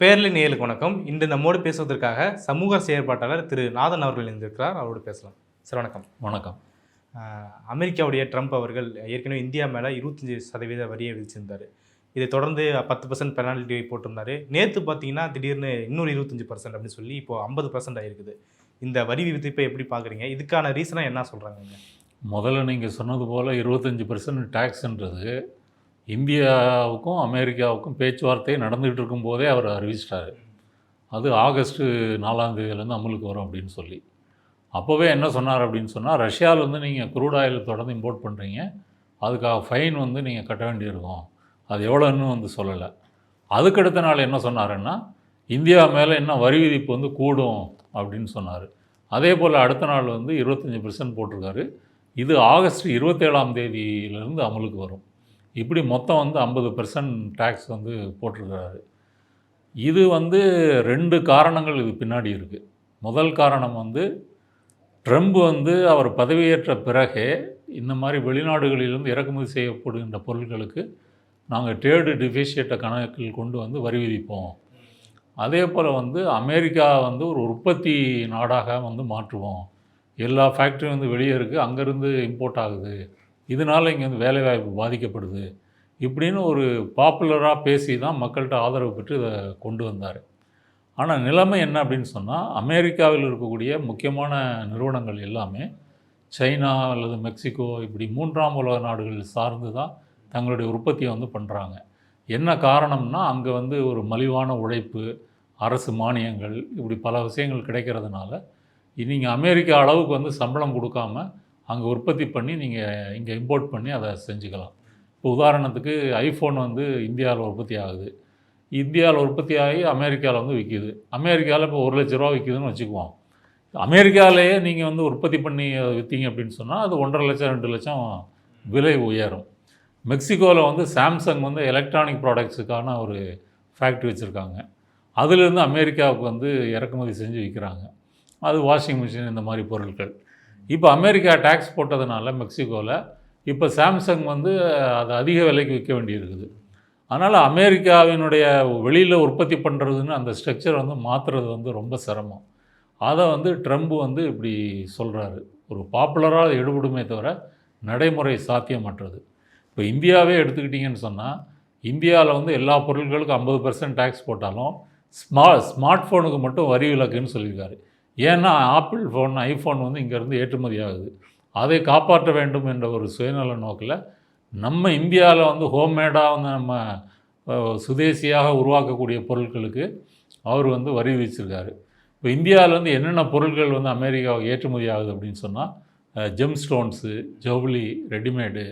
Barely நேயலுக்கு வணக்கம். இன்று நம்மோடு பேசுவதற்காக சமூக செயற்பாட்டாளர் திரு நாதன் அவர்கள் இருந்திருக்கிறார் அவரோடு பேசலாம். சார் வணக்கம். வணக்கம். அமெரிக்காவுடைய ட்ரம்ப் அவர்கள் ஏற்கனவே இந்தியா மேலே இருபத்தஞ்சி சதவீத வரியை விதிச்சிருந்தார். இதை தொடர்ந்து பத்து பர்சன்ட் பெனால்ட்டி போட்டிருந்தாரு. நேற்று பார்த்தீங்கன்னா திடீர்னு இன்னொரு இருபத்தஞ்சி பர்சன்ட் அப்படின்னு சொல்லி இப்போ ஐம்பது பர்சன்ட் ஆயிருக்குது. இந்த வரி விதிப்பை எப்படி பார்க்குறீங்க இதுக்கான ரீசனாக என்ன சொல்கிறாங்க முதல்ல நீங்கள் சொன்னது போல் இருபத்தஞ்சி பர்சன்ட் டேக்ஸ்ன்றது இந்தியாவுக்கும் அமெரிக்காவுக்கும் பேச்சுவார்த்தை நடந்துகிட்டு இருக்கும்போதே அவர் அறிவிச்சிட்டாரு. அது ஆகஸ்ட்டு நாலாம் தேதியிலேருந்து அமலுக்கு வரும் அப்படின்னு சொல்லி. அப்போவே என்ன சொன்னார் அப்படின்னு சொன்னால் ரஷ்யாவிலேருந்து நீங்கள் குரூட் ஆயில் தொடர்ந்து இம்போர்ட் பண்ணுறீங்க அதுக்காக ஃபைன் வந்து நீங்கள் கட்ட வேண்டியிருக்கும். அது எவ்வளோன்னு வந்து சொல்லலை. அதுக்கடுத்த நாள் என்ன சொன்னாருன்னா இந்தியா மேலே என்ன வரி விதிப்பு வந்து கூடும் அப்படின்னு சொன்னார். அதே போல் அடுத்த நாள் வந்து இருபத்தஞ்சி பர்சன்ட் போட்டிருக்காரு. இது ஆகஸ்ட் இருபத்தேழாம் தேதியிலேருந்து அமலுக்கு வரும். இப்படி மொத்தம் வந்து ஐம்பது பெர்சன்ட் டேக்ஸ் வந்து போட்டிருக்கிறாரு. இது வந்து ரெண்டு காரணங்கள் இது பின்னாடி இருக்குது முதல் காரணம் வந்து ட்ரம்ப் வந்து அவர் பதவியேற்ற பிறகே இந்த மாதிரி வெளிநாடுகளிலிருந்து இறக்குமதி செய்யப்படுகின்ற பொருட்களுக்கு நாங்கள் ட்ரேடு டிஃபிஷியேட்டை கணக்கில் கொண்டு வந்து வரி விதிப்போம். அதே போல் வந்து அமெரிக்கா வந்து ஒரு உற்பத்தி நாடாக வந்து மாற்றுவோம். எல்லா ஃபேக்ட்ரியும் வந்து வெளியே இருக்குது அங்கேருந்து இம்போர்ட் ஆகுது. இதனால் இங்கே வந்து வேலைவாய்ப்பு பாதிக்கப்படுது இப்படின்னு ஒரு பாப்புலராக பேசி தான் மக்கள்கிட்ட ஆதரவு பெற்று இதை கொண்டு வந்தார். ஆனால் நிலைமை என்ன அப்படின்னு சொன்னால் அமெரிக்காவில் இருக்கக்கூடிய முக்கியமான நிறுவனங்கள் எல்லாமே சைனா அல்லது மெக்சிகோ இப்படி மூன்றாம் உலக நாடுகள் சார்ந்து தான் தங்களுடைய உற்பத்தியை வந்து பண்ணுறாங்க என்ன காரணம்னா அங்கே வந்து ஒரு மலிவான உழைப்பு அரசு மானியங்கள் இப்படி பல விஷயங்கள் கிடைக்கிறதுனால நீங்கள் அமெரிக்கா அளவுக்கு வந்து சம்பளம் கொடுக்காம அங்கே உற்பத்தி பண்ணி நீங்கள் இங்கே இம்போர்ட் பண்ணி அதை செஞ்சுக்கலாம். இப்போ உதாரணத்துக்கு ஐஃபோன் வந்து இந்தியாவில் உற்பத்தி ஆகுது. இந்தியாவில் உற்பத்தி ஆகி அமெரிக்காவில் வந்து விற்கிது அமெரிக்காவில் இப்போ ஒரு லட்ச ரூபா விற்கிதுன்னு வச்சுக்குவோம். அமெரிக்காவிலேயே நீங்கள் வந்து உற்பத்தி பண்ணி விற்றீங்க அப்படின்னு சொன்னால் அது ஒன்றரை லட்சம் ரெண்டு லட்சம் விலை உயரும். மெக்சிகோவில் வந்து சாம்சங் வந்து எலக்ட்ரானிக் ப்ராடக்ட்ஸுக்கான ஒரு ஃபேக்ட்ரி வச்சுருக்காங்க. அதுலேருந்து அமெரிக்காவுக்கு வந்து இறக்குமதி செஞ்சு விற்கிறாங்க அது வாஷிங் மிஷின் இந்த மாதிரி பொருட்கள். இப்போ அமெரிக்கா டேக்ஸ் போட்டதுனால மெக்சிகோவில் இப்போ சாம்சங் வந்து அது அதிக விலைக்கு விற்க வேண்டியிருக்குது. அதனால் அமெரிக்காவினுடைய வெளியில் உற்பத்தி பண்ணுறதுன்னு அந்த ஸ்ட்ரக்சர் வந்து மாற்றுறது வந்து ரொம்ப சிரமம். அதை வந்து ட்ரம்ப் வந்து இப்படி சொல்கிறாரு ஒரு பாப்புலராக எடுபடுமே தவிர நடைமுறை சாத்தியமற்றது. இப்போ இந்தியாவே எடுத்துக்கிட்டிங்கன்னு சொன்னால் இந்தியாவில் வந்து எல்லா பொருட்களுக்கும் ஐம்பது பர்சன்ட் டேக்ஸ் போட்டாலும் ஸ்மா ஸ்மார்ட் ஃபோனுக்கு மட்டும் வரி விலக்குன்னு சொல்லியிருக்காரு. ஏன்னா ஆப்பிள் ஃபோன் ஐஃபோன் வந்து இங்கேருந்து ஏற்றுமதி ஆகுது. அதை காப்பாற்ற வேண்டும் என்ற ஒரு சுயநல நோக்கில் நம்ம இந்தியாவில் வந்து ஹோம்மேடாக வந்து நம்ம சுதேசியாக உருவாக்கக்கூடிய பொருட்களுக்கு அவர் வந்து வரி விதிச்சிருக்காரு. இப்போ இந்தியாவில் வந்து என்னென்ன பொருட்கள் வந்து அமெரிக்காவுக்கு ஏற்றுமதி ஆகுது அப்படின்னு சொன்னால் ஜெம் ஸ்டோன்ஸு ஜவுளி ரெடிமேடு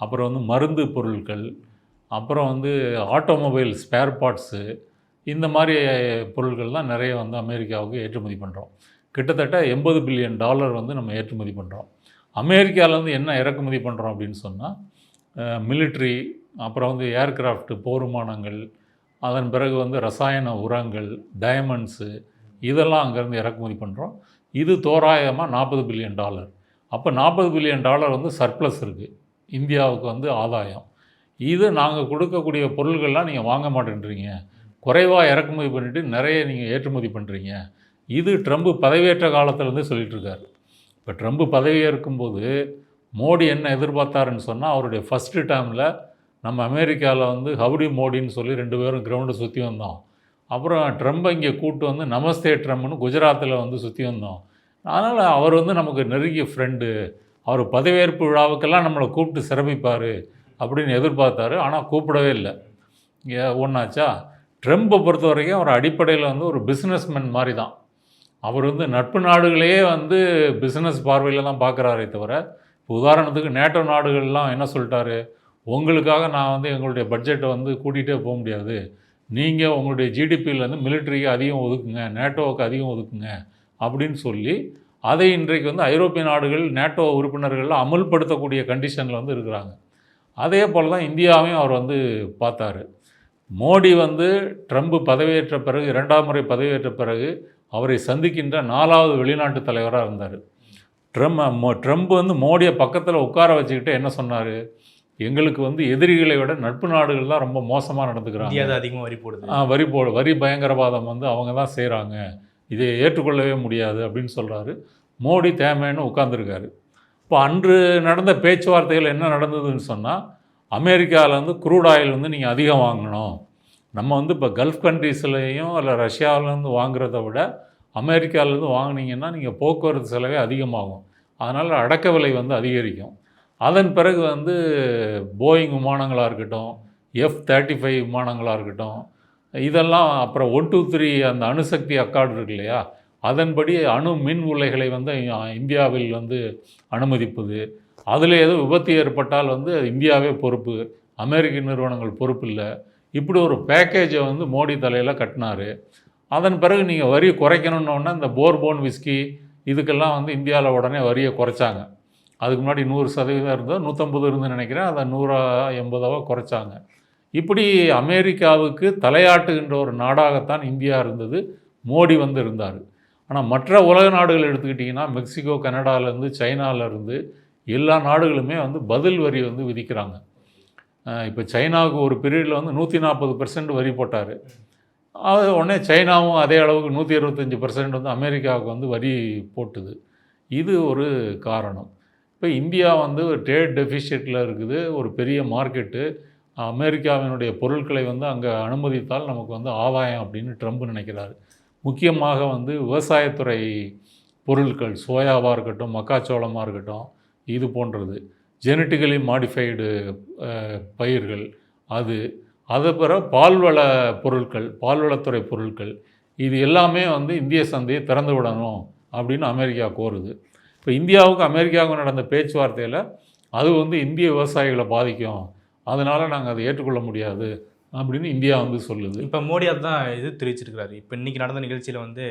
அப்புறம் வந்து மருந்து பொருட்கள் அப்புறம் வந்து ஆட்டோமொபைல் ஸ்பேர் பார்ட்ஸு இந்த மாதிரி பொருட்கள் தான் நிறைய வந்து அமெரிக்காவுக்கு ஏற்றுமதி பண்ணுறோம் கிட்டத்தட்ட எண்பது பில்லியன் டாலர் வந்து நம்ம ஏற்றுமதி பண்ணுறோம் அமெரிக்காவிலேருந்து என்ன இறக்குமதி பண்ணுறோம் அப்படின்னு சொன்னால் மிலிட்ரி அப்புறம் வந்து ஏர்கிராஃப்ட்டு போர் விமானங்கள் அதன் பிறகு வந்து ரசாயன உரங்கள் டயமண்ட்ஸு இதெல்லாம் அங்கேருந்து இறக்குமதி பண்ணுறோம் இது தோராயமாக நாற்பது பில்லியன் டாலர். அப்போ நாற்பது பில்லியன் டாலர் வந்து சர்ப்ளஸ் இருக்குது இந்தியாவுக்கு வந்து ஆதாயம். இது நாங்கள் கொடுக்கக்கூடிய பொருள்கள்லாம் நீங்கள் வாங்க மாட்டேன்றீங்க. குறைவாக இறக்குமதி பண்ணிவிட்டு நிறைய நீங்கள் ஏற்றுமதி பண்ணுறீங்க இது ட்ரம்ப் பதவியேற்ற காலத்துலேருந்து சொல்லிட்டு இப்போ ட்ரம்ப் பதவியேற்கும்போது மோடி என்ன எதிர்பார்த்தாருன்னு சொன்னால் அவருடைய ஃபஸ்ட்டு டைமில் நம்ம அமெரிக்காவில் வந்து ஹவுடி மோடின்னு சொல்லி ரெண்டு பேரும் கிரவுண்டை சுற்றி வந்தோம். அப்புறம் ட்ரம்ப்பை இங்கே கூப்பிட்டு வந்து நமஸ்தே ட்ரம்ப்னு குஜராத்தில் வந்து சுற்றி வந்தோம். அதனால் அவர் வந்து நமக்கு நெருங்கிய ஃப்ரெண்டு அவர் பதவியேற்பு விழாவுக்கெல்லாம் நம்மளை கூப்பிட்டு சிறப்பிப்பார் அப்படின்னு எதிர்பார்த்தாரு. ஆனால் கூப்பிடவே இல்லை. ஒன்றாச்சா ட்ரம்ப்பை பொறுத்த வரைக்கும் அவர் அடிப்படையில் வந்து ஒரு பிஸ்னஸ்மேன் மாதிரி தான் அவர் வந்து நட்பு நாடுகளையே வந்து பிஸ்னஸ் பார்வையில் தான் பார்க்குறாரே தவிர இப்போ உதாரணத்துக்கு நேட்டோ நாடுகள்லாம் என்ன சொல்லிட்டாரு? உங்களுக்காக நான் வந்து எங்களுடைய பட்ஜெட்டை வந்து கூட்டிகிட்டே போக முடியாது. நீங்கள் உங்களுடைய ஜிடிபியிலேருந்து மிலிட்ரிக்கு அதிகம் ஒதுக்குங்க நேட்டோவுக்கு அதிகம் ஒதுக்குங்க அப்படின்னு சொல்லி அதை இன்றைக்கு வந்து ஐரோப்பிய நாடுகள் நேட்டோ உறுப்பினர்கள்லாம் அமல்படுத்தக்கூடிய கண்டிஷனில் வந்து இருக்கிறாங்க. அதே போல் தான் இந்தியாவையும் அவர் வந்து பார்த்தாரு. மோடி வந்து ட்ரம்ப் பதவியேற்ற பிறகு இரண்டாம் முறை பதவியேற்ற பிறகு அவரை சந்திக்கின்ற நாலாவது வெளிநாட்டு தலைவராக இருந்தார். ட்ரம் மோ ட்ரம்ப் வந்து மோடியை பக்கத்தில் உட்கார வச்சுக்கிட்டு என்ன சொன்னார்? எங்களுக்கு வந்து எதிரிகளை விட நட்பு நாடுகள் தான் ரொம்ப மோசமாக நடந்துக்கிறாங்க. அதிகமாக வரி போடுது. ஆ, வரி போ வரி பயங்கரவாதம் வந்து அவங்க தான் செய்கிறாங்க இதை ஏற்றுக்கொள்ளவே முடியாது அப்படின்னு சொல்கிறாரு மோடி தேமைன்னு உட்காந்துருக்காரு இப்போ அன்று நடந்த பேச்சுவார்த்தைகள் என்ன நடந்ததுன்னு சொன்னால் அமெரிக்காவிலேருந்து க்ரூட் ஆயில் வந்து நீங்கள் அதிகம் வாங்கணும். நம்ம வந்து இப்போ கல்ஃப் கண்ட்ரீஸ்லேயும் இல்லை ரஷ்யாவிலேருந்து வாங்குறத விட அமெரிக்காவிலேருந்து வாங்குனீங்கன்னா நீங்கள் போக்குவரத்து செலவே அதிகமாகும். அதனால் அடக்க விலை வந்து அதிகரிக்கும். அதன் பிறகு வந்து போயிங் விமானங்களாக இருக்கட்டும் எஃப் தேர்ட்டி ஃபைவ் விமானங்களாக இருக்கட்டும் இதெல்லாம் அப்புறம் ஒன் டூ த்ரீ அந்த அணுசக்தி அக்கார்டு இருக்கு இல்லையா? அதன்படி அணு மின் உலைகளை வந்து இந்தியாவில் வந்து அனுமதிப்பது அதில் ஏதோ விபத்து ஏற்பட்டால் வந்து அது இந்தியாவே பொறுப்பு. அமெரிக்க நிறுவனங்கள் பொறுப்பு இல்லை. இப்படி ஒரு பேக்கேஜை வந்து மோடி தலையில் கட்டினார். அதன் பிறகு நீங்கள் வரி குறைக்கணுன்னொன்னே இந்த போர்போன் விஸ்கி இதுக்கெல்லாம் வந்து இந்தியாவில் உடனே வரியை குறைச்சாங்க. அதுக்கு முன்னாடி நூறு சதவீதம் இருந்தால் நூற்றம்பது இருந்துன்னு நினைக்கிறேன். அதை நூறா எண்பதாவோ குறைச்சாங்க. இப்படி அமெரிக்காவுக்கு தலையாட்டுகின்ற ஒரு நாடாகத்தான் இந்தியா இருந்தது. மோடி வந்து இருந்தார். ஆனால் மற்ற உலக நாடுகள் எடுத்துக்கிட்டிங்கன்னா மெக்சிகோ கனடாலேருந்து சைனாலேருந்து எல்லா நாடுகளுமே வந்து பதில் வரி வந்து விதிக்கிறாங்க. இப்போ சைனாவுக்கு ஒரு பீரியடில் வந்து நூற்றி நாற்பது வரி போட்டார். அது உடனே சைனாவும் அதே அளவுக்கு நூற்றி இருபத்தஞ்சி பர்சன்ட் வந்து அமெரிக்காவுக்கு வந்து வரி போட்டுது. இது ஒரு காரணம். இப்போ இந்தியா வந்து ஒரு ட்ரேட் டெஃபிஷியட்டில் இருக்குது ஒரு பெரிய மார்க்கெட்டு அமெரிக்காவினுடைய பொருட்களை வந்து அங்கே அனுமதித்தால் நமக்கு வந்து ஆதாயம் அப்படின்னு ட்ரம்ப் நினைக்கிறாரு. முக்கியமாக வந்து விவசாயத்துறை பொருட்கள் சோயாவாக இருக்கட்டும் மக்காச்சோளமாக இருக்கட்டும் இது போன்றது. ஜெனட்டிக்கலி மாடிஃபைடு பயிர்கள் அது. அதை பிற பால்வள பொருட்கள் பால்வளத்துறை பொருட்கள் இது எல்லாமே வந்து இந்திய சந்தையை திறந்து விடணும் அப்படின்னு அமெரிக்கா கோருது. இப்போ இந்தியாவுக்கும் அமெரிக்காவுக்கும் நடந்த பேச்சுவார்த்தையில் அது வந்து இந்திய விவசாயிகளை பாதிக்கும். அதனால் நாங்கள் அதை ஏற்றுக்கொள்ள முடியாது அப்படின்னு இந்தியா வந்து சொல்லுது. இப்போ மோடி அதான் இது தெரிவிச்சிருக்கிறாரு. இப்போ இன்றைக்கி நடந்த நிகழ்ச்சியில் வந்து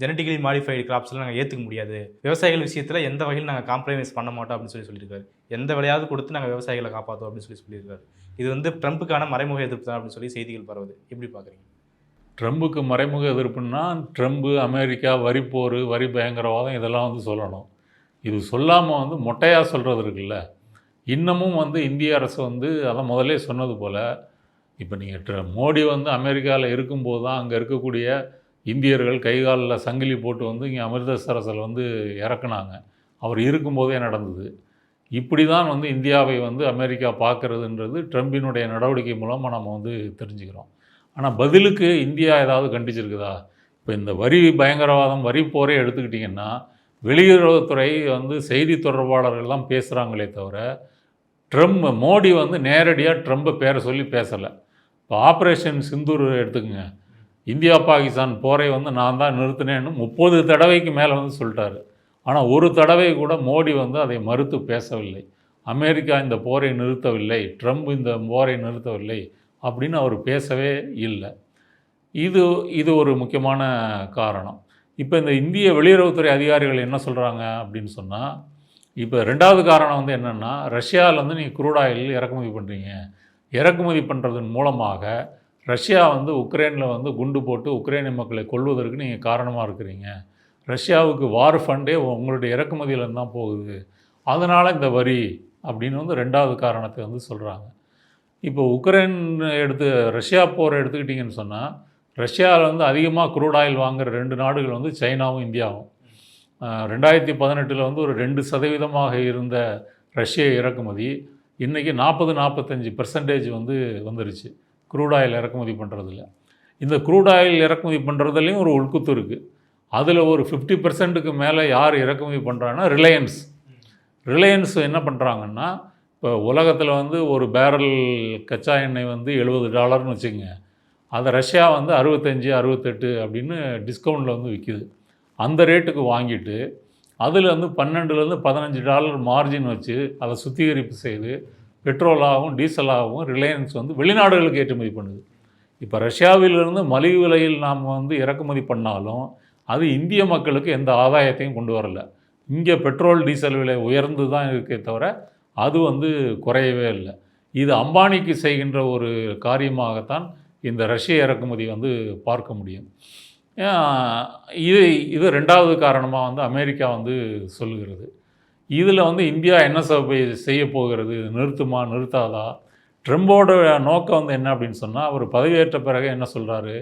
ஜெனட்டிக்கலி மாடிஃபைடு கிராப்ஸ்லாம் நாங்கள் ஏற்றுக்க முடியாது. விவசாயிகள் விஷயத்தில் எந்த வகையில் நாங்கள் காம்ப்ரமைஸ் பண்ண மாட்டோம் அப்படின்னு சொல்லி சொல்லியிருக்காரு. எந்த விலையாவது கொடுத்து நாங்கள் விவசாயிகளை காப்பாற்றோம் அப்படின்னு சொல்லி சொல்லியிருக்காரு. இது வந்து ட்ரம்ப்புக்கான மறைமுக எதிர்ப்பு தான் அப்படின்னு சொல்லி செய்திகள் பரவுது. எப்படி பார்க்குறீங்க ட்ரம்புக்கு மறைமுக எதிர்ப்புன்னா ட்ரம்பு அமெரிக்கா வரிப்போர் வரி பயங்கரவாதம் இதெல்லாம் வந்து சொல்லணும். இது சொல்லாமல் வந்து மொட்டையாக சொல்கிறது இருக்குல்ல. இன்னமும் வந்து இந்திய அரசு வந்து அதை முதல்ல சொன்னது போல் இப்போ நீங்கள் ட்ர மோடி வந்து அமெரிக்காவில் இருக்கும்போது தான் அங்கே இருக்கக்கூடிய இந்தியர்கள் கைகாலில் சங்கிலி போட்டு வந்து இங்கே அமிர்தசரஸில் வந்து இறக்குனாங்க. அவர் இருக்கும்போதே நடந்தது. இப்படி தான் வந்து இந்தியாவை வந்து அமெரிக்கா பார்க்குறதுன்றது ட்ரம்பினுடைய நடவடிக்கை மூலமாக நம்ம வந்து தெரிஞ்சுக்கிறோம். ஆனால் பதிலுக்கு இந்தியா ஏதாவது கண்டிச்சிருக்குதா? இப்போ இந்த வரி பயங்கரவாதம் வரி போரே எடுத்துக்கிட்டிங்கன்னா வெளியுறவுத்துறை வந்து செய்தி தொடர்பாளர்கள்லாம் பேசுகிறாங்களே தவிர ட்ரம்ப் மோடி வந்து நேரடியாக ட்ரம்பை பேரை சொல்லி பேசலை. இப்போ ஆப்ரேஷன் சிந்தூர் எடுத்துக்கங்க. இந்தியா பாகிஸ்தான் போரை வந்து நான் தான் நிறுத்தினேன்னு முப்பது தடவைக்கு மேலே வந்து சொல்லிட்டாரு. ஆனால் ஒரு தடவை கூட மோடி வந்து அதை மறுத்து பேசவில்லை. அமெரிக்கா இந்த போரை நிறுத்தவில்லை. ட்ரம்ப் இந்த போரை நிறுத்தவில்லை அப்படின்னு அவர் பேசவே இல்லை. இது இது ஒரு முக்கியமான காரணம். இப்போ இந்த இந்திய வெளியுறவுத்துறை அதிகாரிகள் என்ன சொல்கிறாங்க அப்படின்னு சொன்னால் இப்போ ரெண்டாவது காரணம் வந்து என்னென்னா ரஷ்யாவிலேருந்து நீங்கள் குரூட் ஆயில் இறக்குமதி பண்ணுறீங்க இறக்குமதி பண்ணுறதன் மூலமாக ரஷ்யா வந்து உக்ரைனில் வந்து குண்டு போட்டு உக்ரைனிய மக்களை கொல்வதற்கு நீங்கள் காரணமாக இருக்கிறீங்க. ரஷ்யாவுக்கு வார் ஃபண்டே உங்களுடைய இறக்குமதியிலேருந்து தான் போகுது. அதனால் இந்த வரி அப்படின்னு வந்து ரெண்டாவது காரணத்தை வந்து சொல்கிறாங்க இப்போ உக்ரைன் எடுத்து ரஷ்யா போரை எடுத்துக்கிட்டிங்கன்னு சொன்னால் ரஷ்யாவில் வந்து அதிகமாக குரூட் ஆயில் வாங்குகிற ரெண்டு நாடுகள் வந்து சைனாவும் இந்தியாவும். ரெண்டாயிரத்தி பதினெட்டில் வந்து ஒரு ரெண்டு சதவீதமாக இருந்த ரஷ்ய இறக்குமதி இன்றைக்கி நாற்பது நாற்பத்தஞ்சு பர்சன்டேஜ் வந்து வந்துருச்சு. க்ரூட் ஆயில் இறக்குமதி பண்ணுறதில்ல இந்த க்ரூட் ஆயில் இறக்குமதி பண்ணுறதுலேயும் ஒரு உள்குத்து இருக்குது அதில் ஒரு ஃபிஃப்டி பர்சன்ட்டுக்கு மேலே யார் இறக்குமதி பண்ணுறாங்கன்னா ரிலையன்ஸ் ரிலையன்ஸ் என்ன பண்ணுறாங்கன்னா இப்போ உலகத்தில் வந்து ஒரு பேரல் கச்சா எண்ணெய் வந்து எழுபது டாலர்னு வச்சுக்கோங்க. அதை ரஷ்யா வந்து அறுபத்தஞ்சி அறுபத்தெட்டு அப்படின்னு டிஸ்கவுண்ட்டில் வந்து விற்கிது அந்த ரேட்டுக்கு வாங்கிட்டு அதில் வந்து பன்னெண்டுலேருந்து பதினஞ்சு டாலர் மார்ஜின் வச்சு அதை சுத்திகரிப்பு செய்து பெட்ரோலாகவும் டீசலாகவும் ரிலையன்ஸ் வந்து வெளிநாடுகளுக்கு ஏற்றுமதி பண்ணுது. இப்போ ரஷ்யாவிலிருந்து மலிவு விலையில் நாம் வந்து இறக்குமதி பண்ணாலும் அது இந்திய மக்களுக்கு எந்த ஆதாயத்தையும் கொண்டு வரல. இங்கே பெட்ரோல் டீசல் விலை உயர்ந்து தான் இருக்கே தவிர அது வந்து குறையவே இல்லை. இது அம்பானிக்கு செய்கின்ற ஒரு காரியமாகத்தான் இந்த ரஷ்ய இறக்குமதி வந்து பார்க்க முடியும். இது இது ரெண்டாவது காரணமாக வந்து அமெரிக்கா வந்து சொல்லுகிறது. இதில் வந்து இந்தியா என்ன செய்ய போகிறது? நிறுத்துமா? நிறுத்தாதா? ட்ரம்போட நோக்கம் வந்து என்ன அப்படின்னு சொன்னால் அவர் பதவியேற்ற பிறகு என்ன சொல்கிறாரு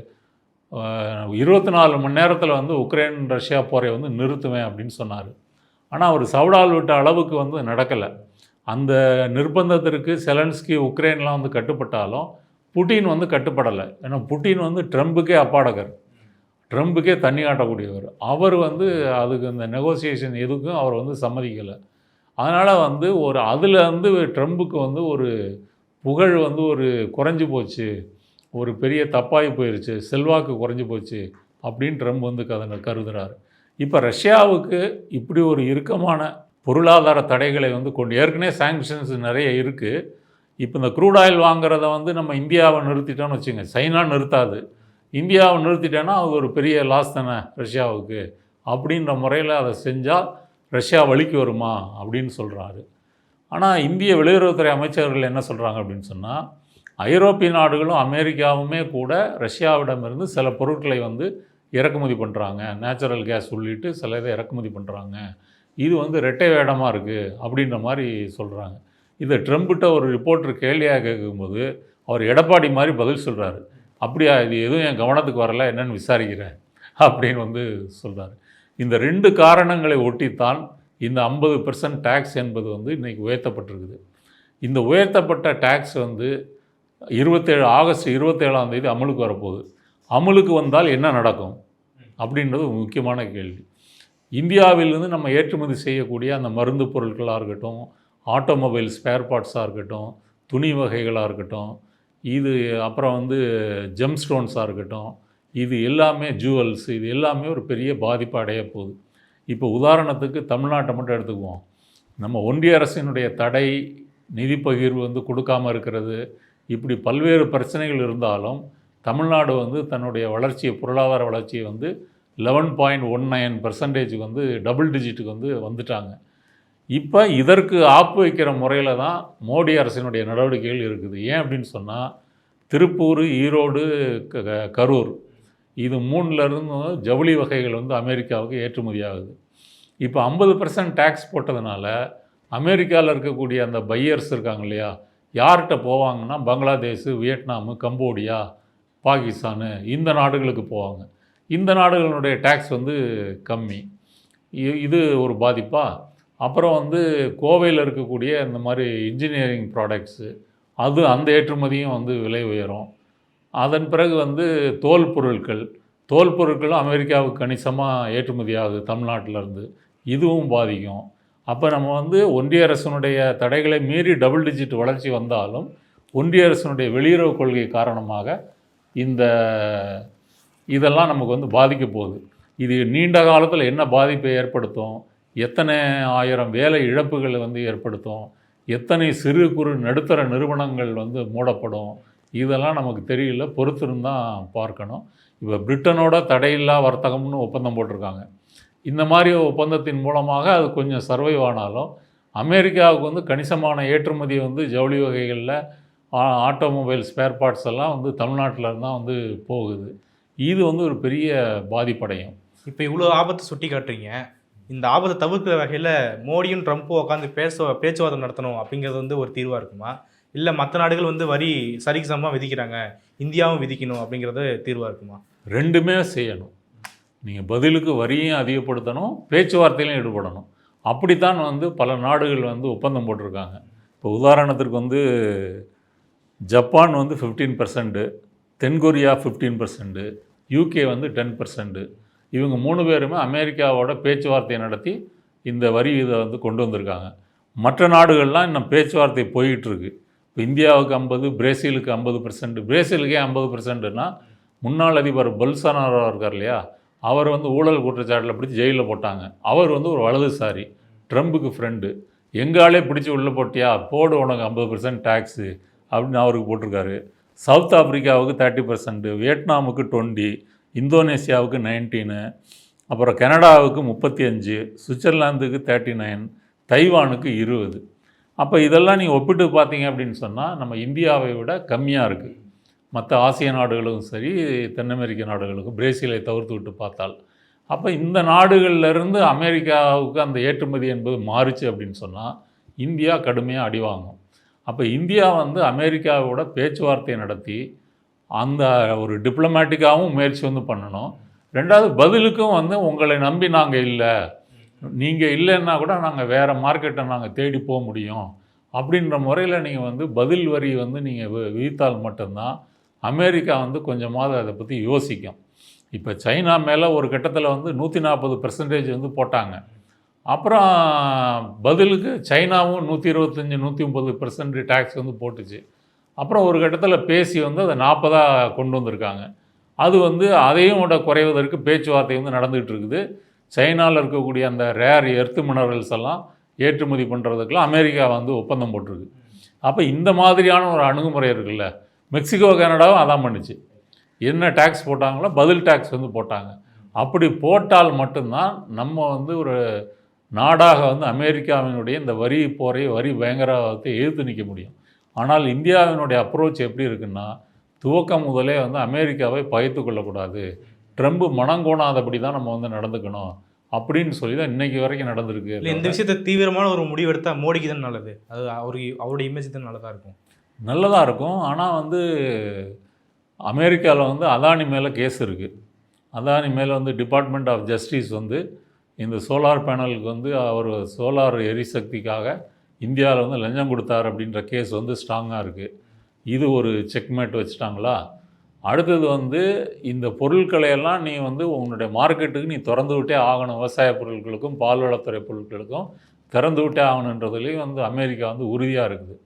இருபத்தி நாலு மணி நேரத்தில் வந்து உக்ரைன் ரஷ்யா போரை வந்து நிறுத்துவேன் அப்படின்னு சொன்னார். ஆனால் அவர் சவுடால் விட்ட அளவுக்கு வந்து நடக்கலை. அந்த நிர்பந்தத்திற்கு செலன்ஸ்கி உக்ரைன்லாம் வந்து கட்டுப்பட்டாலும் புட்டின் வந்து கட்டுப்படலை. ஏன்னா புட்டின் வந்து ட்ரம்புக்கே அப்பாடகர். ட்ரம்புக்கே தண்ணி காட்டக்கூடியவர். அவர் வந்து அதுக்கு இந்த நெகோசியேஷன் எதுக்கும் அவர் வந்து சம்மதிக்கலை. அதனால் வந்து ஒரு அதில் வந்து ட்ரம்புக்கு வந்து ஒரு புகழ் வந்து ஒரு குறைஞ்சி போச்சு. ஒரு பெரிய தப்பாகி போயிடுச்சு செல்வாக்கு குறைஞ்சி போச்சு அப்படின்னு ட்ரம்ப் வந்து கதை கருதுகிறார் இப்போ ரஷ்யாவுக்கு இப்படி ஒரு இறுக்கமான பொருளாதார தடைகளை வந்து கொண்டு ஏற்கனவே சாங்ஷன்ஸ் நிறைய இருக்குது இப்போ இந்த க்ரூட் ஆயில் வாங்குறத வந்து நம்ம இந்தியாவை நிறுத்திட்டோம்னு வச்சுங்க சைனா நிறுத்தாது. இந்தியாவை நிறுத்திட்டேன்னா அது ஒரு பெரிய லாஸ் தானே ரஷ்யாவுக்கு. அப்படின்ற முறையில் அதை செஞ்சால் ரஷ்யா வழிக்கு வருமா அப்படின்னு சொல்கிறாரு ஆனால் இந்திய வெளியுறவுத்துறை அமைச்சர்கள் என்ன சொல்கிறாங்க அப்படின்னு சொன்னால் ஐரோப்பிய நாடுகளும் அமெரிக்காவுமே கூட ரஷ்யாவிடமிருந்து சில பொருட்களை வந்து இறக்குமதி பண்ணுறாங்க நேச்சுரல் கேஸ் உள்ளிட்டு சில இதை இறக்குமதி பண்ணுறாங்க இது வந்து ரெட்டை வேடமாக இருக்குது அப்படின்ற மாதிரி சொல்கிறாங்க இதை ட்ரம்ப்கிட்ட ஒரு ரிப்போர்ட்டர் கேள்வியாக கேட்கும்போது அவர் எடப்பாடி மாதிரி பதில் சொல்கிறாரு அப்படியா இது எதுவும் என் கவனத்துக்கு வரல என்னன்னு விசாரிக்கிறேன் அப்படின்னு வந்து சொல்கிறாரு இந்த ரெண்டு காரணங்களை ஒட்டித்தான் இந்த ஐம்பது பெர்சன்ட் டேக்ஸ் என்பது வந்து இன்றைக்கி உயர்த்தப்பட்டிருக்குது. இந்த உயர்த்தப்பட்ட டேக்ஸ் வந்து இருபத்தேழு ஆகஸ்ட் இருபத்தேழாம் தேதி அமலுக்கு வரப்போகுது. அமலுக்கு வந்தால் என்ன நடக்கும்? அப்படின்றது முக்கியமான கேள்வி. இந்தியாவிலிருந்து நம்ம ஏற்றுமதி செய்யக்கூடிய அந்த மருந்து பொருட்களாக இருக்கட்டும் ஆட்டோமொபைல் ஸ்பேர் பார்ட்ஸாக இருக்கட்டும் துணி வகைகளாக இருக்கட்டும் இது அப்புறம் வந்து ஜெம் ஸ்டோன்ஸாக இருக்கட்டும் இது எல்லாமே ஜுவல்ஸ் இது எல்லாமே ஒரு பெரிய பாதிப்பு அடைய போகுது. இப்போ உதாரணத்துக்கு தமிழ்நாட்டை மட்டும் எடுத்துக்குவோம். நம்ம ஒன்றிய அரசினுடைய தடை நிதி பகிர்வு வந்து கொடுக்காம இருக்கிறது இப்படி பல்வேறு பிரச்சனைகள் இருந்தாலும் தமிழ்நாடு வந்து தன்னுடைய வளர்ச்சியை பொருளாதார வளர்ச்சியை வந்து லெவன் பாயிண்ட் ஒன் நைன் பர்சன்டேஜுக்கு வந்து டபுள் டிஜிட்டுக்கு வந்து வந்துட்டாங்க. இப்போ இதற்கு ஆப்பு வைக்கிற முறையில் தான் மோடி அரசினுடைய நடவடிக்கைகள் இருக்குது. ஏன் அப்படின்னு சொன்னால் திருப்பூர் ஈரோடு க- க- கரூர் இது மூணுலேருந்து ஜவுளி வகைகள் வந்து அமெரிக்காவுக்கு ஏற்றுமதி ஆகுது இப்போ ஐம்பது பர்சன்ட் டேக்ஸ் போட்டதுனால அமெரிக்காவில் இருக்கக்கூடிய அந்த பையர்ஸ் இருக்காங்க இல்லையா யார்கிட்ட போவாங்கன்னா பங்களாதேஷ் வியட்நாமு கம்போடியா பாகிஸ்தானு இந்த நாடுகளுக்கு போவாங்க. இந்த நாடுகளுடைய டேக்ஸ் வந்து கம்மி. இது ஒரு பாதிப்பாக அப்புறம் வந்து கோவையில் இருக்கக்கூடிய இந்த மாதிரி இன்ஜினியரிங் ப்ராடக்ட்ஸு அது அந்த ஏற்றுமதியும் வந்து விலை உயரும். அதன் பிறகு வந்து தோல் பொருட்கள் தோல் பொருட்களும் அமெரிக்காவுக்கு கணிசமாக ஏற்றுமதி ஆகுது தமிழ்நாட்டிலேருந்து. இதுவும் பாதிக்கும். அப்போ நம்ம வந்து ஒன்றிய அரசினுடைய தடைகளை மீறி டபுள் டிஜிட் வளர்ச்சி வந்தாலும் ஒன்றிய அரசினுடைய வெளியுறவு கொள்கை காரணமாக இந்த இதெல்லாம் நமக்கு வந்து பாதிக்க போகுது. இது நீண்ட காலத்தில் என்ன பாதிப்பை ஏற்படுத்தும்? எத்தனை ஆயிரம் வேலை இழப்புகளை வந்து ஏற்படுத்தும் எத்தனை சிறு குறு நடுத்தர நிறுவனங்கள் வந்து மூடப்படும் இதெல்லாம் நமக்கு தெரியல பொறுத்திருந்தான் பார்க்கணும். இப்போ பிரிட்டனோட தடையில்லா வர்த்தகம்னு ஒப்பந்தம் போட்டிருக்காங்க. இந்த மாதிரி ஒப்பந்தத்தின் மூலமாக அது கொஞ்சம் சர்வைவ் ஆனாலும் அமெரிக்காவுக்கு வந்து கணிசமான ஏற்றுமதி வந்து ஜவுளி வகைகளில் ஆட்டோமொபைல் ஸ்பேர் பார்ட்ஸ் எல்லாம் வந்து தமிழ்நாட்டில் தான் வந்து போகுது. இது வந்து ஒரு பெரிய பாதிப்படையும். இப்போ இவ்வளோ ஆபத்தை சுட்டி காட்டுறீங்க இந்த ஆபத்தை தவிர்க்கிற வகையில் மோடியும் ட்ரம்ப்பும் உட்காந்து பேச பேச்சுவார்த்தை நடத்தணும் அப்படிங்கிறது வந்து ஒரு தீர்வாக இருக்குமா? இல்லை மற்ற நாடுகள் வந்து வரி சரிக்கு சமமாக விதிக்கிறாங்க இந்தியாவும் விதிக்கணும் அப்படிங்கிறது தீர்வாக இருக்குமா? ரெண்டுமே செய்யணும். நீங்கள் பதிலுக்கு வரியும் அதிகப்படுத்தணும் பேச்சுவார்த்தையிலும் ஈடுபடணும். அப்படித்தான் வந்து பல நாடுகள் வந்து ஒப்பந்தம் போட்டிருக்காங்க. இப்போ உதாரணத்திற்கு வந்து ஜப்பான் வந்து ஃபிஃப்டீன் பர்சன்ட்டு தென்கொரியா ஃபிஃப்டீன் பர்சன்ட்டு யூகே வந்து டென் பர்சன்ட்டு இவங்க மூணு பேருமே அமெரிக்காவோட பேச்சுவார்த்தை நடத்தி இந்த வரி இதை வந்து கொண்டு வந்திருக்காங்க. மற்ற நாடுகள்லாம் இன்னும் பேச்சுவார்த்தை போயிட்டுருக்கு. இப்போ இந்தியாவுக்கு ஐம்பது பிரேசிலுக்கு ஐம்பது பர்சன்ட் பிரேசிலுக்கே ஐம்பது பர்சன்ட்னா முன்னாள் அதிபர் பொல்சனாரோ இருக்கார் இல்லையா? அவர் வந்து ஊழல் குற்றச்சாட்டில் பிடிச்சி ஜெயிலில் போட்டாங்க. அவர் வந்து ஒரு வலதுசாரி ட்ரம்புக்கு ஃப்ரெண்டு எங்காலே பிடிச்சி உள்ளே போட்டியா? போடு உனக்கு ஐம்பது பர்சன்ட் டேக்ஸு அப்படின்னு அவருக்கு போட்டிருக்காரு. சவுத் ஆப்பிரிக்காவுக்கு தேர்ட்டி பர்சன்ட்டு வியட்நாமுக்கு டுவெண்ட்டி இந்தோனேசியாவுக்கு நைன்டீனு அப்புறம் கனடாவுக்கு முப்பத்தி அஞ்சு சுவிட்சர்லாந்துக்கு தேர்ட்டி நைன் தைவானுக்கு இருபது. அப்போ இதெல்லாம் நீங்கள் ஒப்பிட்டு பார்த்தீங்க அப்படின்னு சொன்னால் நம்ம இந்தியாவை விட கம்மியாக இருக்குது மற்ற ஆசிய நாடுகளுக்கும் சரி தென் அமெரிக்க நாடுகளுக்கும் பிரேசிலை தவிர்த்து விட்டு பார்த்தால். அப்போ இந்த நாடுகள்ல இருந்து அமெரிக்காவுக்கு அந்த ஏற்றுமதி என்பது மாறுச்சு அப்படின்னு சொன்னால் இந்தியா கடுமையாக அடிவாங்கும் அப்போ இந்தியா வந்து அமெரிக்காவோட பேச்சுவார்த்தை நடத்தி அந்த ஒரு டிப்ளமேட்டிக்காகவும் முயற்சி வந்து பண்ணணும். ரெண்டாவது பதிலுக்கும் வந்து உங்களை நம்பி நாங்கள் இல்லை. நீங்கள் இல்லைன்னா கூட நாங்கள் வேறு மார்க்கெட்டை நாங்கள் தேடி போக முடியும். அப்படின்ற முறையில் நீங்கள் வந்து பதில் வரி வந்து நீங்கள் விதித்தால் மட்டும்தான் அமெரிக்கா வந்து கொஞ்சமாவது அதை பற்றி யோசிக்கும். இப்போ சைனா மேலே ஒரு கட்டத்தில் வந்து நூற்றி நாற்பது பெர்சன்டேஜ் வந்து போட்டாங்க. அப்புறம் பதிலுக்கு சைனாவும் நூற்றி இருபத்தஞ்சி நூற்றி முப்பது பெர்சன்ட் டேக்ஸ் வந்து போட்டுச்சு. அப்புறம் ஒரு கட்டத்தில் பேசி வந்து அதை நாற்பதாக கொண்டு வந்திருக்காங்க. அது வந்து அதையும் விட குறைவதற்கு பேச்சுவார்த்தை வந்து நடந்துகிட்டு இருக்குது. சைனாவில் இருக்கக்கூடிய அந்த ரேர் எர்த்து மினரல்ஸ் எல்லாம் ஏற்றுமதி பண்ணுறதுக்கெல்லாம் அமெரிக்கா வந்து ஒப்பந்தம் போட்டிருக்கு. அப்போ இந்த மாதிரியான ஒரு அணுகுமுறை இருக்குல்ல மெக்சிகோ கனடாவும் அதான் பண்ணுச்சு. என்ன டேக்ஸ் போட்டாங்களோ பதில் டேக்ஸ் வந்து போட்டாங்க. அப்படி போட்டால் மட்டும்தான் நம்ம வந்து ஒரு நாடாக வந்து அமெரிக்காவினுடைய இந்த வரி போரை வரி பயங்கரவாதத்தை எதிர்த்து நிற்க முடியும். ஆனால் இந்தியாவினுடைய அப்ரோச் எப்படி இருக்குன்னா துவக்கம் முதலே வந்து அமெரிக்காவை பகைத்து கொள்ளக்கூடாது. ட்ரம்ப் மனங்கோணாதபடி தான் நம்ம வந்து நடந்துக்கணும் அப்படின்னு சொல்லி தான் இன்னைக்கு வரைக்கும் நடந்திருக்கு. இல்லை இந்த விஷயத்தை தீவிரமான ஒரு முடிவு எடுத்தா மோடிக்கு தான் நல்லது. அது அவருக்கு அவருடைய இமேஜ் தான் நல்லதாக இருக்கும். நல்லதாக இருக்கும். ஆனால் வந்து அமெரிக்காவில் வந்து அதானி மேலே கேஸ் இருக்குது அதானி மேலே வந்து டிபார்ட்மெண்ட் ஆஃப் ஜஸ்டிஸ் வந்து இந்த சோலார் பேனலுக்கு வந்து அவர் சோலார் எரிசக்திக்காக இந்தியாவில் வந்து லஞ்சம் கொடுத்தார் அப்படின்ற கேஸ் வந்து ஸ்ட்ராங்காக இருக்குது இது ஒரு செக்மேட் வச்சுட்டாங்களா? அடுத்தது வந்து இந்த பொருட்களையெல்லாம் நீ வந்து உன்னுடைய மார்க்கெட்டுக்கு நீ திறந்து விட்டே ஆகணும். விவசாய பொருட்களுக்கும் பால்வளத்துறை பொருட்களுக்கும் திறந்து விட்டே ஆகணுன்றதுலேயும் வந்து அமெரிக்கா வந்து உறுதியாக இருக்குது.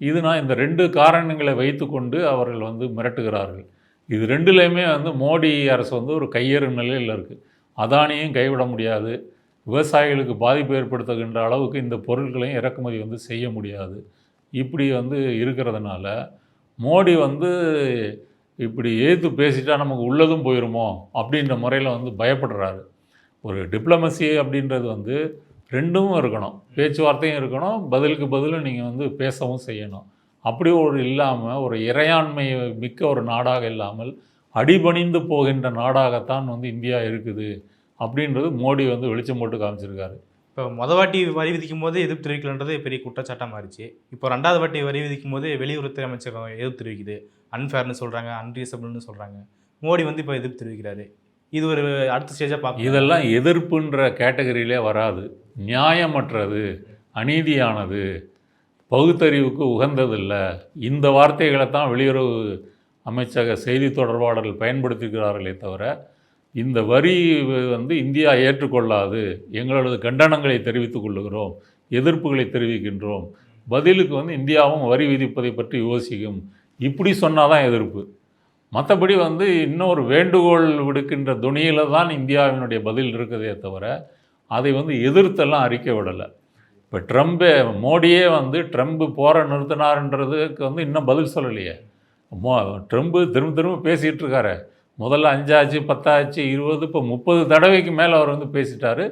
இதுனா இந்த ரெண்டு காரணங்களை வைத்துக்கொண்டு அவர்கள் வந்து மிரட்டுகிறார்கள். இது ரெண்டுலேயுமே வந்து மோடி அரசு வந்து ஒரு கையேறும் நிலையில் இருக்குது அதானியும் கைவிட முடியாது. விவசாயிகளுக்கு பாதிப்பு ஏற்படுத்துகின்ற அளவுக்கு இந்த பொருட்களையும் இறக்குமதி வந்து செய்ய முடியாது. இப்படி வந்து இருக்கிறதுனால மோடி வந்து இப்படி ஏற்று பேசிட்டா நமக்கு உள்ளதும் போயிருமோ அப்படின்ற முறையில் வந்து பயப்படுறாரு. ஒரு டிப்ளமசி அப்படின்றது வந்து ரெண்டும் இருக்கணும். பேச்சுவார்த்தையும் இருக்கணும். பதிலுக்கு பதிலும் நீங்கள் வந்து பேசவும் செய்யணும். அப்படி ஒரு இல்லாமல் ஒரு இறையாண்மை மிக்க ஒரு நாடாக இல்லாமல் அடிபணிந்து போகின்ற நாடாகத்தான் வந்து இந்தியா இருக்குது. அப்படின்றது மோடி வந்து வெளிச்சம் போட்டு காமிச்சிருக்காரு. இப்போ மொத வாட்டி வரி விதிக்கும் போது எதிர்ப்பு தெரிவிக்கலன்றது பெரிய குற்றச்சாட்டாக மாறிச்சு. இப்போ ரெண்டாவது வாட்டி வரி விதிக்கும் போது வெளியுறவுத்துறை அமைச்சகம் எதிர்ப்பு தெரிவிக்குது. அன்ஃபேர்னு சொல்கிறாங்க அன்ரீசபிள்னு சொல்கிறாங்க மோடி வந்து இப்போ எதிர்ப்பு தெரிவிக்கிறாரு. இது ஒரு அடுத்த ஸ்டேஜாக பார்க்க இதெல்லாம் எதிர்ப்புன்ற கேட்டகரியிலே வராது. நியாயமற்றது அநீதியானது பகுத்தறிவுக்கு உகந்ததில்லை. இந்த வார்த்தைகளை தான் வெளியுறவு அமைச்சக செய்தி தொடர்பாளர்கள் பயன்படுத்திக்கிறார்களே தவிர இந்த வரி வந்து இந்தியா ஏற்றுக்கொள்ளாது எங்களது கண்டனங்களை தெரிவித்துக் கொள்ளுகிறோம் எதிர்ப்புகளை தெரிவிக்கின்றோம். பதிலுக்கு வந்து இந்தியாவும் வரி விதிப்பதை பற்றி யோசிக்கும். இப்படி சொன்னால் தான் எதிர்ப்பு. மற்றபடி வந்து இன்னொரு வேண்டுகோள் விடுக்கின்ற துணியில் தான் இந்தியாவினுடைய பதில் இருக்குதே தவிர அதை வந்து எதிர்த்தெல்லாம் அறிக்கை விடலை. இப்போ ட்ரம்பே மோடியே வந்து ட்ரம்ப்பு போற நிறுத்தினாருன்றதுக்கு வந்து இன்னும் பதில் சொல்லலையே. மோ ட்ரம்ப்பு திரும்ப திரும்ப பேசிகிட்டு இருக்காரு. முதல்ல அஞ்சாச்சு பத்தாச்சு இருபது இப்போ முப்பது தடவைக்கு மேலே அவர் வந்து பேசிட்டார்.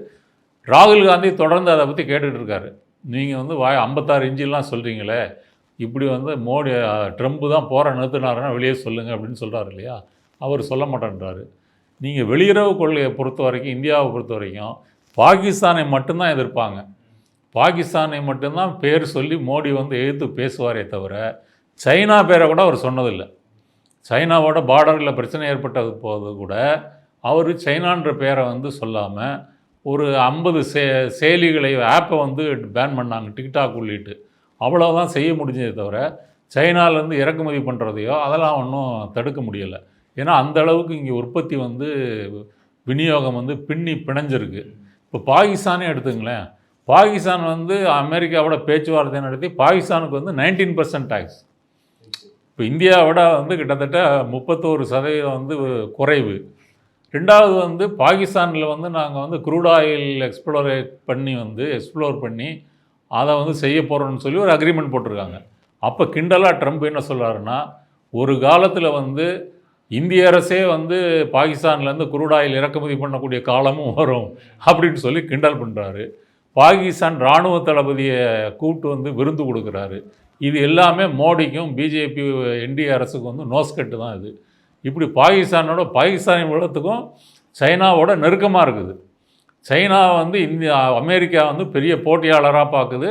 ராகுல் காந்தி தொடர்ந்து அதை பற்றி கேட்டுக்கிட்டு இருக்காரு. நீங்கள் வந்து வாய் ஐம்பத்தாறு இன்ச்சிலாம் சொல்கிறீங்களே இப்படி வந்து மோடி ட்ரம்ப் தான் போகிற நிறுத்தினாருன்னா வெளியே சொல்லுங்கள் அப்படின்னு சொல்கிறாரு இல்லையா? அவர் சொல்ல மாட்டேன்றாரு. நீங்கள் வெளியுறவு கொள்கையை பொறுத்த வரைக்கும் இந்தியாவை பொறுத்த வரைக்கும் பாகிஸ்தானை மட்டும்தான் எதிர்ப்பாங்க. பாகிஸ்தானை மட்டும்தான் பேர் சொல்லி மோடி வந்து எதிர்த்து பேசுவாரே தவிர சைனா பேரை கூட அவர் சொன்னதில்லை. சைனாவோட பார்டரில் பிரச்சனை ஏற்பட்டது போது கூட அவர் சைனான்ற பேரை வந்து சொல்லாமல் ஒரு ஐம்பது சே செயலிகளை ஆப்பை வந்து பேன் பண்ணாங்க டிக்டாக் உள்ளிட்டு. அவ்வளோதான் செய்ய முடிஞ்சதே தவிர சைனாலேருந்து இறக்குமதி பண்ணுறதையோ அதெல்லாம் ஒன்றும் தடுக்க முடியலை. ஏன்னா அந்த அளவுக்கு இங்கே உற்பத்தி வந்து விநியோகம் வந்து பின்னி பிணைஞ்சிருக்கு. இப்போ பாகிஸ்தானே எடுத்துங்களேன். பாகிஸ்தான் வந்து அமெரிக்காவோட பேச்சுவார்த்தை நடத்தி பாகிஸ்தானுக்கு வந்து நைன்டீன் பர்சன்ட் டேக்ஸ் இப்போ இந்தியாவோட வந்து கிட்டத்தட்ட முப்பத்தோரு சதவீதம் வந்து குறைவு. ரெண்டாவது வந்து பாகிஸ்தானில் வந்து நாங்கள் வந்து க்ரூட் ஆயில் எக்ஸ்ப்ளோரேட் பண்ணி வந்து எக்ஸ்ப்ளோர் பண்ணி அதை வந்து செய்ய போகிறோம்னு சொல்லி ஒரு அக்ரிமெண்ட் போட்டிருக்காங்க. அப்போ கிண்டலாக ட்ரம்ப் என்ன சொல்கிறாருன்னா ஒரு காலத்தில் வந்து இந்திய அரசே வந்து பாகிஸ்தான்லேருந்து குரூட் ஆயில் இறக்குமதி பண்ணக்கூடிய காலமும் வரும் அப்படின்னு சொல்லி கிண்டல் பண்ணுறாரு பாகிஸ்தான் இராணுவ தளபதியை கூப்பிட்டு வந்து விருந்து கொடுக்குறாரு. இது எல்லாமே மோடிக்கும் பிஜேபி என்டிஏ அரசுக்கும் வந்து நோஸ்கட்டு தான் இது. இப்படி பாகிஸ்தானோட பாகிஸ்தானின் உலகத்துக்கும் சைனாவோட நெருக்கமாக இருக்குது. சைனா வந்து இந்தியா அமெரிக்கா வந்து பெரிய போட்டியாளராக பார்க்குது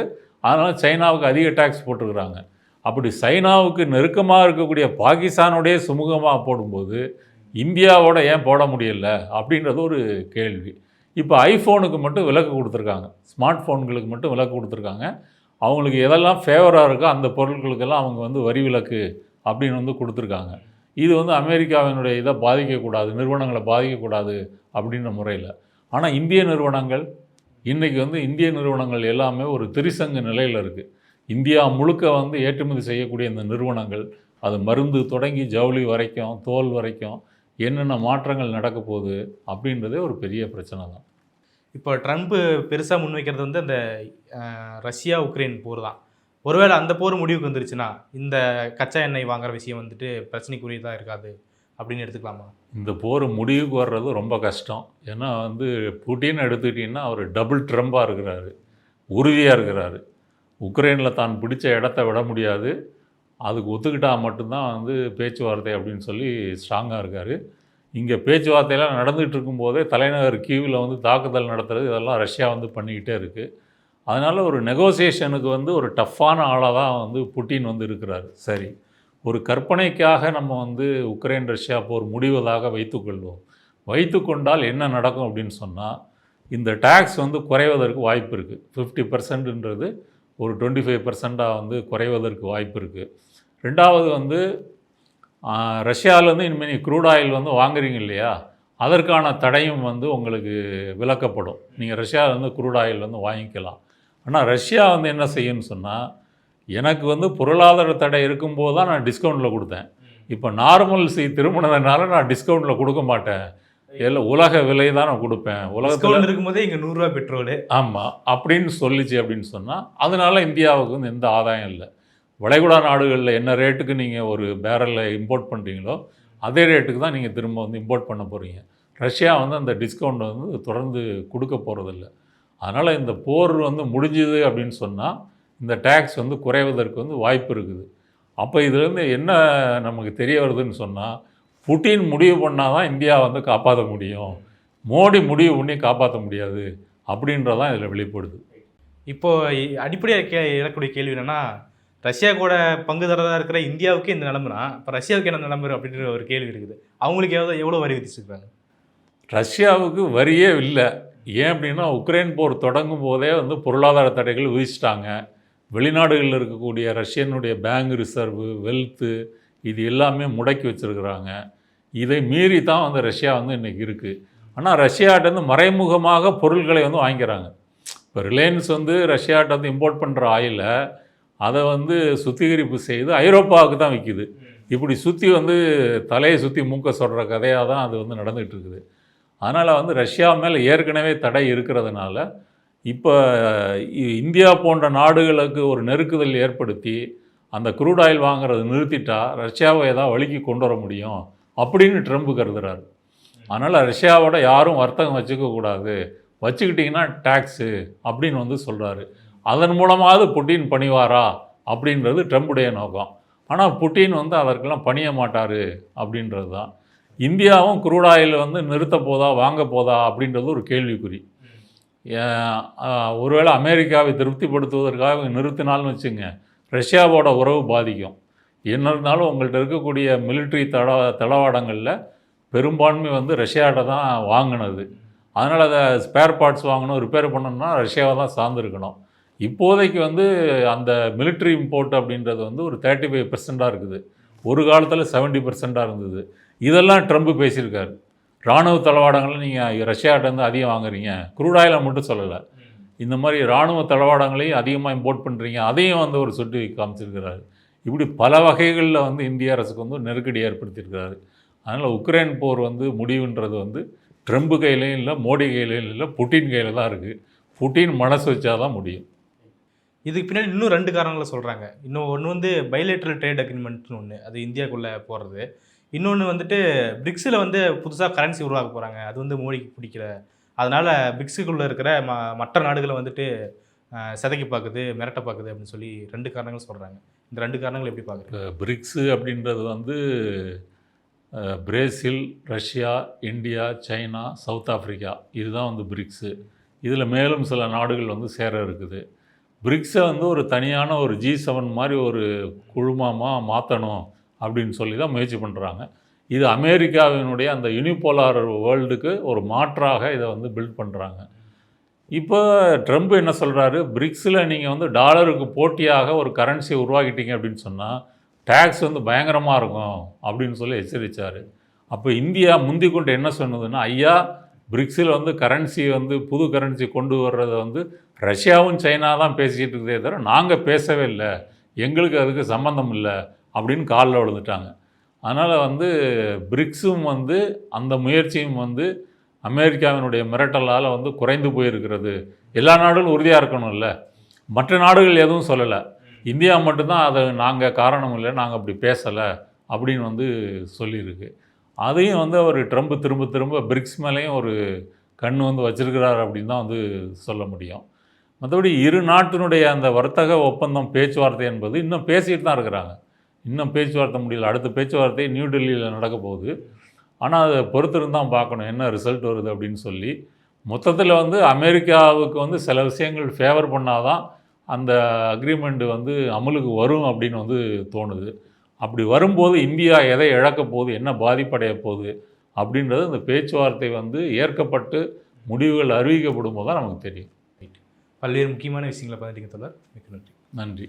அதனால் சைனாவுக்கு அதிக டேக்ஸ் போட்டிருக்கிறாங்க. அப்படி சைனாவுக்கு நெருக்கமாக இருக்கக்கூடிய பாகிஸ்தானோடைய சுமூகமாக போடும்போது இந்தியாவோட ஏன் போட முடியல அப்படின்றது ஒரு கேள்வி. இப்போ ஐஃபோனுக்கு மட்டும் விலக்கு கொடுத்துருக்காங்க. ஸ்மார்ட் ஃபோன்களுக்கு மட்டும் விலக்கு கொடுத்துருக்காங்க. அவங்களுக்கு எதெல்லாம் ஃபேவராக இருக்கோ அந்த பொருட்களுக்கெல்லாம் அவங்க வந்து வரி விலக்கு அப்படின்னு வந்து கொடுத்துருக்காங்க. இது வந்து அமெரிக்காவினுடைய இதை பாதிக்கக்கூடாது நிறுவனங்களை பாதிக்கக்கூடாது அப்படின்ற முறையில். ஆனால் இந்திய நிறுவனங்கள் இன்றைக்கி வந்து இந்திய நிறுவனங்கள் எல்லாமே ஒரு திரிசங்கு நிலையில் இருக்குது இந்தியா முழுக்க வந்து ஏற்றுமதி செய்யக்கூடிய இந்த நிறுவனங்கள் அது மருந்து தொடங்கி ஜவுளி வரைக்கும் தோல் வரைக்கும் என்னென்ன மாற்றங்கள் நடக்க போகுது அப்படின்றதே ஒரு பெரிய பிரச்சனை தான். இப்போ ட்ரம்ப்பு பெருசாக முன்வைக்கிறது வந்து அந்த ரஷ்யா உக்ரைன் போர் தான். ஒருவேளை அந்த போர் முடிவுக்கு வந்துருச்சுன்னா இந்த கச்சா எண்ணெய் வாங்குற விஷயம் வந்துட்டு பிரச்சனைக்குரியதாக இருக்காது அப்படின்னு எடுத்துக்கலாமா? இந்த போர் முடிவுக்கு வர்றது ரொம்ப கஷ்டம். ஏன்னா வந்து புட்டின் எடுத்துக்கிட்டிங்கன்னா அவர் டபுள் ட்ரம்பாக இருக்கிறாரு. உறுதியாக இருக்கிறாரு. உக்ரைனில் தான் பிடிச்ச இடத்த விட முடியாது. அதுக்கு ஒத்துக்கிட்டா மட்டும்தான் வந்து பேச்சுவார்த்தை அப்படின்னு சொல்லி ஸ்ட்ராங்காக இருக்கார். இங்கே பேச்சுவார்த்தையெல்லாம் நடந்துகிட்டு இருக்கும்போதே தலைநகர் கீவில் வந்து தாக்குதல் நடத்துறது இதெல்லாம் ரஷ்யா வந்து பண்ணிக்கிட்டே இருக்குது அதனால் ஒரு நெகோசியேஷனுக்கு வந்து ஒரு டஃப்பான ஆளாக தான் வந்து புட்டின் வந்து இருக்கிறார். சரி ஒரு கற்பனைக்காக நம்ம வந்து உக்ரைன் ரஷ்யா போர் முடிவதாக வைத்துக்கொள்வோம். வைத்துக்கொண்டால் என்ன நடக்கும் அப்படின்னு சொன்னால் இந்த டேக்ஸ் வந்து குறைவதற்கு வாய்ப்பு இருக்குது ஃபிஃப்டி பர்சன்ட்ன்றது ஒரு டுவெண்ட்டி ஃபைவ் பர்சண்ட்டாக வந்து குறைவதற்கு வாய்ப்பு இருக்குது ரெண்டாவது வந்து ரஷ்யாவிலேருந்து இனிமேல் நீ க்ரூட் ஆயில் வந்து வாங்குறீங்க இல்லையா? அதற்கான தடையும் வந்து உங்களுக்கு விலக்கப்படும். நீங்கள் ரஷ்யாவிலேருந்து க்ரூட் ஆயில் வந்து வாங்கிக்கலாம். ஆனால் ரஷ்யா வந்து என்ன செய்யும்னு சொன்னால் எனக்கு வந்து பொருளாதார தடை இருக்கும்போது தான் நான் டிஸ்கவுண்ட்டில் கொடுத்தேன். இப்போ நார்மல்சி திரும்பினதுனால நான் டிஸ்கவுண்ட்டில் கொடுக்க மாட்டேன். இல்லை உலக விலை தான் நான் கொடுப்பேன். உலகத்தில் இருக்கும்போதே இங்கே நூறுரூவா பெட்ரோலு ஆமாம் அப்படின்னு சொல்லிச்சு அப்படின்னு சொன்னால் அதனால இந்தியாவுக்கு வந்து எந்த ஆதாயம் இல்லை. வளைகுடா நாடுகளில் என்ன ரேட்டுக்கு நீங்கள் ஒரு பேரலை இம்போர்ட் பண்ணுறீங்களோ அதே ரேட்டுக்கு தான் நீங்கள் திரும்ப வந்து இம்போர்ட் பண்ண போகிறீங்க ரஷ்யா வந்து அந்த டிஸ்கவுண்ட் வந்து தொடர்ந்து கொடுக்க போகிறதில்ல அதனால் இந்த போர் வந்து முடிஞ்சுது அப்படின்னு சொன்னால் இந்த டேக்ஸ் வந்து குறைவதற்கு வந்து வாய்ப்பு இருக்குது. அப்போ இதுலேருந்து என்ன நமக்கு தெரிய வருதுன்னு சொன்னால் புட்டின் முடிவு பண்ணால் தான் இந்தியா வந்து காப்பாற்ற முடியும். மோடி முடிவு பண்ணி காப்பாற்ற முடியாது அப்படின்றதான் இதில் வெளிப்படுது. இப்போது அடிப்படையாக கே எழக்கூடிய கேள்வி என்னென்னா ரஷ்யா கூட பங்குதாரராக இருக்கிற இந்தியாவுக்கு இந்த நிலம்புனா இப்போ ரஷ்யாவுக்கு என்ன நிலம்பு அப்படின்ற ஒரு கேள்வி இருக்குது. அவங்களுக்கு எவ்வளோ எவ்வளோ வரி விதிச்சிருக்காங்க? ரஷ்யாவுக்கு வரியே இல்லை. ஏன் அப்படின்னா உக்ரைன் போர் தொடங்கும் போதே வந்து பொருளாதார தடைகள் விதிச்சிட்டாங்க. வெளிநாடுகளில் இருக்கக்கூடிய ரஷ்யனுடைய பேங்க் ரிசர்வு வெல்த்து இது எல்லாமே முடக்கி வச்சுருக்குறாங்க. இதை மீறி தான் வந்து ரஷ்யா வந்து இன்றைக்கி இருக்குது ஆனால் ரஷ்யாட்டேருந்து மறைமுகமாக பொருட்களை வந்து வாங்கிக்கிறாங்க. இப்போ ரிலையன்ஸ் வந்து ரஷ்யாட்ட வந்து இம்போர்ட் பண்ணுற ஆயிலை அதை வந்து சுத்திகரிப்பு செய்து ஐரோப்பாவுக்கு தான் விற்கிது இப்படி சுற்றி வந்து தலையை சுற்றி மூக்க சொல்கிற கதையாக தான் அது வந்து நடந்துகிட்டு இருக்குது. அதனால் வந்து ரஷ்யா மேலே ஏற்கனவே தடை இருக்கிறதுனால இப்போ இந்தியா போன்ற நாடுகளுக்கு ஒரு நெருக்குதல் ஏற்படுத்தி அந்த க்ரூட் ஆயில் வாங்குறதை நிறுத்திட்டா ரஷ்யாவை ஏதாவது வழிக்கு கொண்டு வர முடியும் அப்படின்னு ட்ரம்ப் கருதுறாரு. அதனால் ரஷ்யாவோட யாரும் வர்த்தகம் வச்சுக்கக்கூடாது வச்சுக்கிட்டிங்கன்னா டேக்ஸு அப்படின்னு வந்து சொல்கிறாரு அதன் மூலமாவது புட்டின் பணிவாரா? அப்படின்றது ட்ரம்புடைய நோக்கம். ஆனால் புட்டின் வந்து அதற்கெல்லாம் பணிய மாட்டார் அப்படின்றது தான் இந்தியாவும் க்ரூட் ஆயில் வந்து நிறுத்த போதா வாங்க போதா அப்படின்றது ஒரு கேள்விக்குறி. ஒருவேளை அமெரிக்காவை திருப்திப்படுத்துவதற்காக நிறுத்தினாலும் வச்சுங்க ரஷ்யாவோட உறவு பாதிக்கும். என்ன இருந்தாலும் உங்கள்கிட்ட இருக்கக்கூடிய மிலிட்ரி தட தளவாடங்களில் பெரும்பான்மை வந்து ரஷ்யாட்ட தான் வாங்கினது. அதனால் அதை ஸ்பேர் பார்ட்ஸ் வாங்கணும் ரிப்பேர் பண்ணணும்னா ரஷ்யாவை தான் சார்ந்திருக்கணும். இப்போதைக்கு வந்து அந்த மிலிட்ரி இம்போர்ட் அப்படின்றது வந்து ஒரு தேர்ட்டி ஃபைவ் பர்சண்ட்டாக இருக்குது. ஒரு காலத்தில் செவன்ட்டி பர்சண்ட்டாக இருந்தது. இதெல்லாம் ட்ரம்ப் பேசியிருக்காரு. இராணுவ தளவாடங்களை நீங்கள் ரஷ்யாட்டேருந்து அதிகம் வாங்குறீங்க. குரூடாயில் மட்டும் சொல்லலை. இந்த மாதிரி இராணுவ தளவாடங்களையும் அதிகமாக இம்போர்ட் பண்ணுறீங்க அதையும் வந்து ஒரு சுட்டி காமிச்சிருக்கிறாரு. இப்படி பல வகைகளில் வந்து இந்திய அரசுக்கு வந்து நெருக்கடி ஏற்படுத்தியிருக்கிறாரு. அதனால் உக்ரைன் போர் வந்து முடிவுன்றது வந்து ட்ரம்ப் கையிலையும் இல்லை மோடி கையிலையும் இல்லை புட்டின் கையில் தான் இருக்குது புட்டின் மனசு வச்சா தான் முடியும். இதுக்கு பின்னாடி இன்னும் ரெண்டு காரணங்களை சொல்கிறாங்க இன்னும் ஒன்று வந்து பைலேட்ரல் ட்ரேட் அக்ரிமெண்ட்னு ஒன்று அது இந்தியாக்குள்ளே போகிறது இன்னொன்று வந்துட்டு பிரிக்ஸில் வந்து புதுசாக கரன்சி உருவாக்க போகிறாங்க அது வந்து மோடிக்கு பிடிக்கல. அதனால் பிரிக்ஸுக்குள்ளே இருக்கிற ம மற்ற நாடுகளை வந்துட்டு சிதைக்கி பார்க்குது மிரட்ட பார்க்குது அப்படின்னு சொல்லி ரெண்டு காரணங்கள் சொல்கிறாங்க இந்த ரெண்டு காரணங்கள் எப்படி பார்க்குறது பிரிக்ஸு அப்படின்றது வந்து Brazil Russia India China South Africa இதுதான் வந்து பிரிக்ஸு இதில் மேலும் சில நாடுகள் வந்து சேர இருக்குது. பிரிக்ஸை வந்து ஒரு தனியான ஒரு ஜி செவன் மாதிரி ஒரு குழுமமாக மாற்றணும் அப்படின்னு சொல்லி தான் முயற்சி பண்ணுறாங்க இது அமெரிக்காவினுடைய அந்த யூனிபோலார் வேர்ல்டுக்கு ஒரு மாற்றாக இதை வந்து பில்ட் பண்ணுறாங்க இப்போ ட்ரம்ப் என்ன சொல்கிறாரு பிரிக்ஸில் நீங்கள் வந்து டாலருக்கு போட்டியாக ஒரு கரன்சியை உருவாக்கிட்டீங்க அப்படின்னு சொன்னால் டேக்ஸ் வந்து பயங்கரமாக இருக்கும் அப்படின்னு சொல்லி எச்சரித்தார் அப்போ இந்தியா முந்தி கொண்டு என்ன சொன்னதுன்னா ஐயா பிரிக்ஸில் வந்து கரன்சி வந்து புது கரன்சி கொண்டு வர்றதை வந்து ரஷ்யாவும் சைனா தான் பேசிக்கிட்டு இருக்கதே தவிர நாங்கள் பேசவே இல்லை. எங்களுக்கு அதுக்கு சம்மந்தம் இல்லை அப்படின்னு காலில் விழுந்துட்டாங்க. அதனால் வந்து பிரிக்ஸும் வந்து அந்த முயற்சியும் வந்து அமெரிக்காவினுடைய மிரட்டலால் வந்து குறைந்து போயிருக்கிறது. எல்லா நாடுகளும் உறுதியாக இருக்கணும்ல. மற்ற நாடுகள் எதுவும் சொல்லலை. இந்தியா மட்டும்தான் அதை நாங்கள் காரணம் இல்லை நாங்கள் அப்படி பேசலை அப்படின்னு வந்து சொல்லியிருக்கு. அதையும் வந்து அவர் ட்ரம்ப் திரும்ப திரும்ப பிரிக்ஸ் மேலேயும் ஒரு கண் வந்து வச்சிருக்கிறார் அப்படின்னு தான் வந்து சொல்ல முடியும். மற்றபடி இரு நாட்டினுடைய அந்த வர்த்தக ஒப்பந்தம் பேச்சுவார்த்தை என்பது இன்னும் பேசிகிட்டு தான் இருக்கிறாங்க. இன்னும் பேச்சுவார்த்தை முடியல. அடுத்த பேச்சுவார்த்தை நியூ டெல்லியில் நடக்க போகுது. ஆனால் அதை பொறுத்திருந்தான் பார்க்கணும். என்ன ரிசல்ட் வருது அப்படின்னு சொல்லி. மொத்தத்தில் வந்து அமெரிக்காவுக்கு வந்து சில விஷயங்கள் ஃபேவர் பண்ணாதான் அந்த அக்ரிமெண்ட் வந்து அமலுக்கு வரும் அப்படின்னு வந்து தோணுது. அப்படி வரும்போது இந்தியா எதை இழக்க போகுது என்ன பாதிப்படைய போகுது அப்படின்றது இந்த பேச்சுவார்த்தை வந்து ஏற்கப்பட்டு முடிவுகள் அறிவிக்கப்படும் போது தான் நமக்கு தெரியும். பல்வேறு முக்கியமான விஷயங்களை பதினீங்க தொடர் நன்றி.